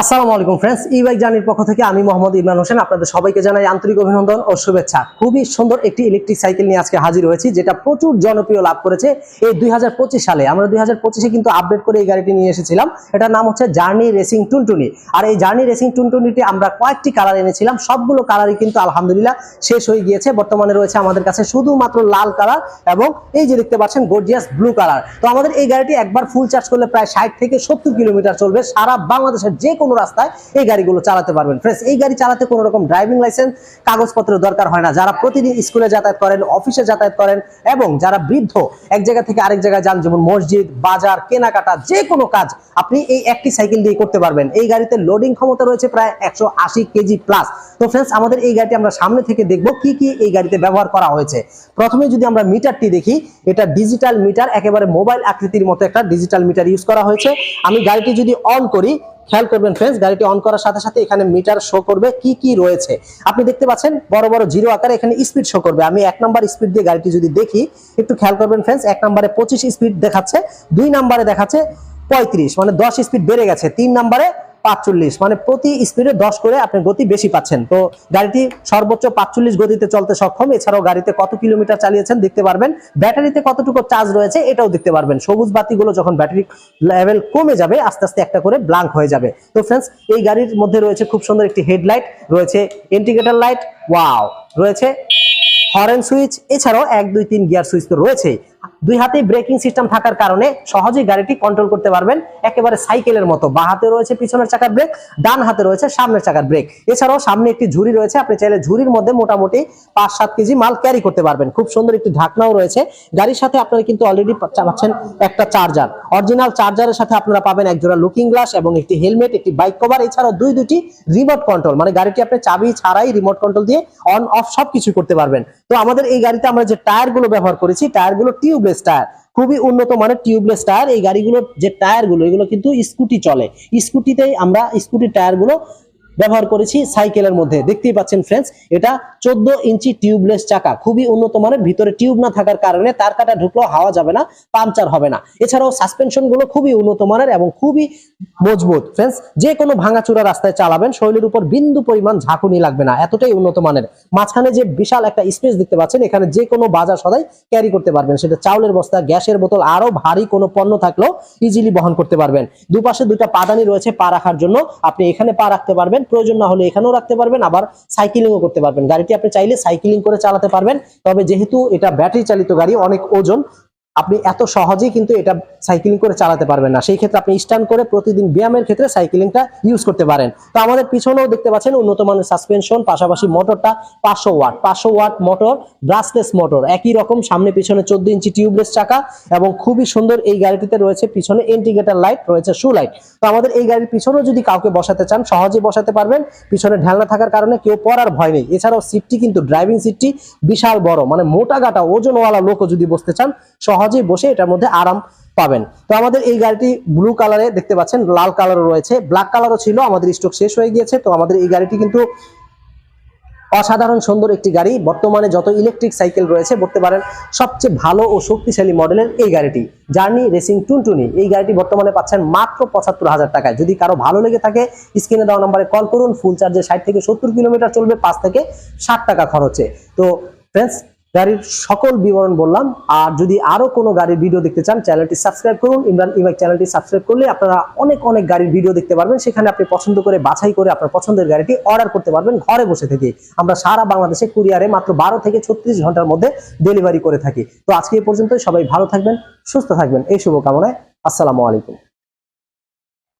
আসসালামু আলাইকুম ফ্রেন্ডস ই বাইক জার্নির পক্ষ থেকে আমি মোহাম্মদ ইমরান হোসেন আপনাদের সবাইকে জানাই আন্তরিক অভিনন্দন ও শুভেচ্ছা। খুবই সুন্দর একটি ইলেকট্রিক সাইকেল নিয়ে আজকে হাজির হয়েছি, যেটা প্রচুর জনপ্রিয় লাভ করেছে এই দুই হাজার পঁচিশ সালে। আমরা দুই পঁচিশে কিন্তু আপডেট করে এই গাড়িটি নিয়ে এসেছিলাম, এটার নাম হচ্ছে জার্নি রেসিং টুনটুনি আর এই জার্নি রেসিং টুনটুনিটি আমরা কয়েকটি কালার এনেছিলাম, সবগুলো কালারই কিন্তু আলহামদুলিল্লাহ শেষ হয়ে গিয়েছে। বর্তমানে রয়েছে আমাদের কাছে শুধুমাত্র লাল কালার এবং এই যে দেখতে পাচ্ছেন গর্জিয়াস ব্লু কালার তো আমাদের এই গাড়িটি একবার ফুল চার্জ করলে প্রায় ষাট থেকে সত্তর কিলোমিটার চলবে, সারা বাংলাদেশের যে কোনো রাস্তায় এই গাড়িগুলো চালাতে পারবেন। ফ্রেন্ডস এই গাড়ি চালাতে কোনো রকম ড্রাইভিং লাইসেন্স কাগজপত্রের দরকার হয় না। যারা প্রতিদিন স্কুলে যাতায়াত করেন অফিসে যাতায়াত করেন এবং যারা বৃদ্ধ, এক জায়গা থেকে আরেক জায়গায় যান, যেমন মসজিদ, বাজার, কেনাকাটা, যে কোনো কাজ, আপনি এই একটি সাইকেল দিয়ে করতে পারবেন। এই গাড়িতে লোডিং ক্ষমতা রয়েছে প্রায় একশো আশি কেজি প্লাস তো ফ্রেন্ডস আমাদের এই গাড়িটি আমরা সামনে থেকে দেখব কি কি এই গাড়িতে ব্যবহার করা হয়েছে। প্রথমে যদি আমরা মিটারটি দেখি, এটা ডিজিটাল মিটার একেবারে মোবাইল আকৃতির মতো একটা ডিজিটাল মিটার ইউজ করা হয়েছে। আমি গাড়িটি যদি অন করি খেয়াল করবেন ফ্রেন্ডস গাড়িটি অন করার সাথে সাথে এখানে মিটার শো করবে কি কি রয়েছে। আপনি দেখতে পাচ্ছেন, বড় বড় জিরো আকারে এখানে স্পিড শো করবে। আমি এক নম্বর স্পিড দিয়ে গাড়িটি যদি দেখি, একটু খেয়াল করবেন ফ্রেন্ডস এক নম্বরে পঁচিশ স্পিড দেখাচ্ছে, দুই নাম্বারে দেখাচ্ছে পঁয়ত্রিশ মানে দশ স্পিড বেড়ে গেছে। তিন নাম্বারে পাঁচচল্লিশ মানে প্রতি স্পিডে দশ করে আপনি গতি বেশি পাচ্ছেন। তো গাড়িটি সর্বোচ্চ পাঁচচল্লিশ গতিতে চলতে সক্ষম। এছাড়াও গাড়িতে কত কিলোমিটার চালিয়েছেন দেখতে পারবেন। ব্যাটারিতে কতটুকু চার্জ রয়েছে এটাও দেখতে পারবেন। সবুজ বাতিগুলো যখন ব্যাটারি লেভেল কমে যাবে, আস্তে আস্তে একটা করে ব্লাঙ্ক হয়ে যাবে। তো ফ্রেন্ডস এই গাড়ির মধ্যে রয়েছে খুব সুন্দর একটি হেডলাইট রয়েছে ইন্ডিকেটর লাইট ওয়াও রয়েছে হরেন সুইচ এছাড়াও এক, দুই, তিন গিয়ার সুইচ তো রয়েছেই। দুই হাতে ব্রেকিং সিস্টেম থাকার কারণে সহজেই গাড়িটি কন্ট্রোল করতে পারবেন। একেবারে সাইকেলের মতো। বা হাতে রয়েছে পিছনের চাকার ব্রেক ডান হাতে রয়েছে সামনের চাকার ব্রেক এছাড়াও সামনে একটি ঝুড়ি রয়েছে। আপনি চাইলে ঝুড়ির মধ্যে মোটামুটি পাঁচ সাত কেজি মাল ক্যারি করতে পারবেন। খুব সুন্দর একটি ঢাকনাও রয়েছে। গাড়ির সাথে আপনারা কিন্তু অলরেডি পাচ্ছেন একটা চার্জার অরিজিনাল চার্জারের সাথে আপনারা পাবেন এক জোড়া লুকিং গ্লাস এবং একটি হেলমেট একটি বাইক কভার এছাড়াও দুই দুটি রিমোট কন্ট্রোল মানে গাড়িটি আপনি চাবি ছাড়াই রিমোট কন্ট্রোল দিয়ে অন অফ সবকিছু করতে পারবেন। তো আমাদের এই গাড়িতে আমরা যে টায়ারগুলো ব্যবহার করেছি টায়ারগুলো টিউবলেস টায়ার খুবই উন্নত মানের টিউবলেস টায়ার এই গাড়িগুলোর যে টায়ারগুলো এগুলো কিন্তু স্কুটি চলে। স্কুটিতেই আমরা স্কুটির টায়ারগুলো ব্যবহার করেছি সাইকেলের মধ্যে। দেখতেই পাচ্ছেন ফ্রেন্ডস এটা চোদ্দ ইঞ্চি টিউবলেস চাকা। খুবই উন্নত মানের, ভিতরে টিউব না থাকার কারণে তার কাটা ঢুকলেও হাওয়া যাবে না, পাংচার হবে না। এছাড়াও সাসপেনশনগুলো খুবই উন্নত মানের এবং খুবই মজবুত। ফ্রেন্ডস যে কোনো ভাঙাচুরা রাস্তায় চালাবেন, শরীরের উপর বিন্দু পরিমাণ ঝাঁকুনি লাগবে না, এতটাই উন্নত মানের। মাঝখানে যে বিশাল একটা স্পেস দেখতে পাচ্ছেন, এখানে যে কোনো বাজার সদাই ক্যারি করতে পারবেন। সেটা চাউলের বস্তা, গ্যাসের বোতল, আরও ভারী কোনো পণ্য থাকলেও ইজিলি বহন করতে পারবেন। দুপাশে দুইটা পাদানি রয়েছে পা রাখার জন্য। আপনি এখানে পা রাখতে পারবেন প্রয়োজন না হলে এখানেও রাখতে পারবেন, আবার সাইকেলিংও করতে পারবেন। গাড়িটি আপনি চাইলে সাইকেলিং করে চালাতে পারবেন, তবে যেহেতু এটা ব্যাটারি চালিত গাড়ি, অনেক ওজন আপনি এত সহজেই কিন্তু এটা সাইকেলিং করে চালাতে পারবেন না। সেই ক্ষেত্রে আপনি স্ট্যান্ড করে প্রতিদিন ব্যায়ামের ক্ষেত্রে সাইকেলিংটা ইউজ করতে পারেন। তো আমাদের পিছনেও দেখতে পাচ্ছেন উন্নত মানের সাসপেনশন পাশাপাশি মোটরটা পাঁচশো ওয়াট পাঁচশো ওয়াট মোটর ব্রাসলেস মোটর একই রকম সামনে পিছনে চোদ্দ ইঞ্চি টিউবলেস চাকা এবং খুবই সুন্দর এই গাড়িটিতে রয়েছে পিছনে ইন্ডিকেটার লাইট রয়েছে শু লাইট তো আমাদের এই গাড়ির পিছনেও যদি কাউকে বসাতে চান, সহজে বসাতে পারবেন। পিছনে ঢেলনা থাকার কারণে কেউ পড়ার ভয় নেই। এছাড়াও সিটটি কিন্তু ড্রাইভিং সিটটি বিশাল বড়। মানে মোটা গাটা ওজনওয়ালা লোকও যদি বসতে চান সহজেই বসে এটার মধ্যে আরাম পাবেন। তো আমাদের এই গাড়িটি ব্লু কালারে দেখতে পাচ্ছেন, লাল কালারও রয়েছে, ব্ল্যাক কালারও ছিল, আমাদের স্টক শেষ হয়ে গিয়েছে। তো আমাদের এই গাড়িটি কিন্তু অসাধারণ সুন্দর একটি গাড়ি। বর্তমানে যত ইলেকট্রিক সাইকেল রয়েছে, বলতে পারেন সবচেয়ে ভালো ও শক্তিশালী মডেলের এই গাড়িটি। জার্নি রেসিং টুনটুনি, এই গাড়িটি বর্তমানে পাচ্ছেন মাত্র পঁচাত্তর হাজার টাকায়। যদি কারও ভালো লেগে থাকে, স্ক্রিনে দেওয়া নাম্বারে কল করুন, ফুল চার্জে ষাট থেকে সত্তর কিলোমিটার চলবে, পাঁচ থেকে ষাট টাকা খরচে। তো ফ্রেন্ডস গাড়ির সকল বিবরণ বললাম। আর যদি আরও কোনো গাড়ির ভিডিও দেখতে চান চ্যানেলটি সাবস্ক্রাইব করুন। ইমরান ইমাইক চ্যানেলটি সাবস্ক্রাইব করলে আপনারা অনেক অনেক গাড়ির ভিডিও দেখতে পারবেন। সেখানে আপনি পছন্দ করে, বাছাই করে আপনার পছন্দের গাড়িটি অর্ডার করতে পারবেন ঘরে বসে থেকে। আমরা সারা বাংলাদেশে, কুরিয়ারে মাত্র বারো থেকে ছত্রিশ ঘণ্টার মধ্যে ডেলিভারি করে থাকি। তো আজকে এই পর্যন্ত সবাই ভালো থাকবেন, সুস্থ থাকবেন। এই শুভকামনায়। আসসালামু আলাইকুম।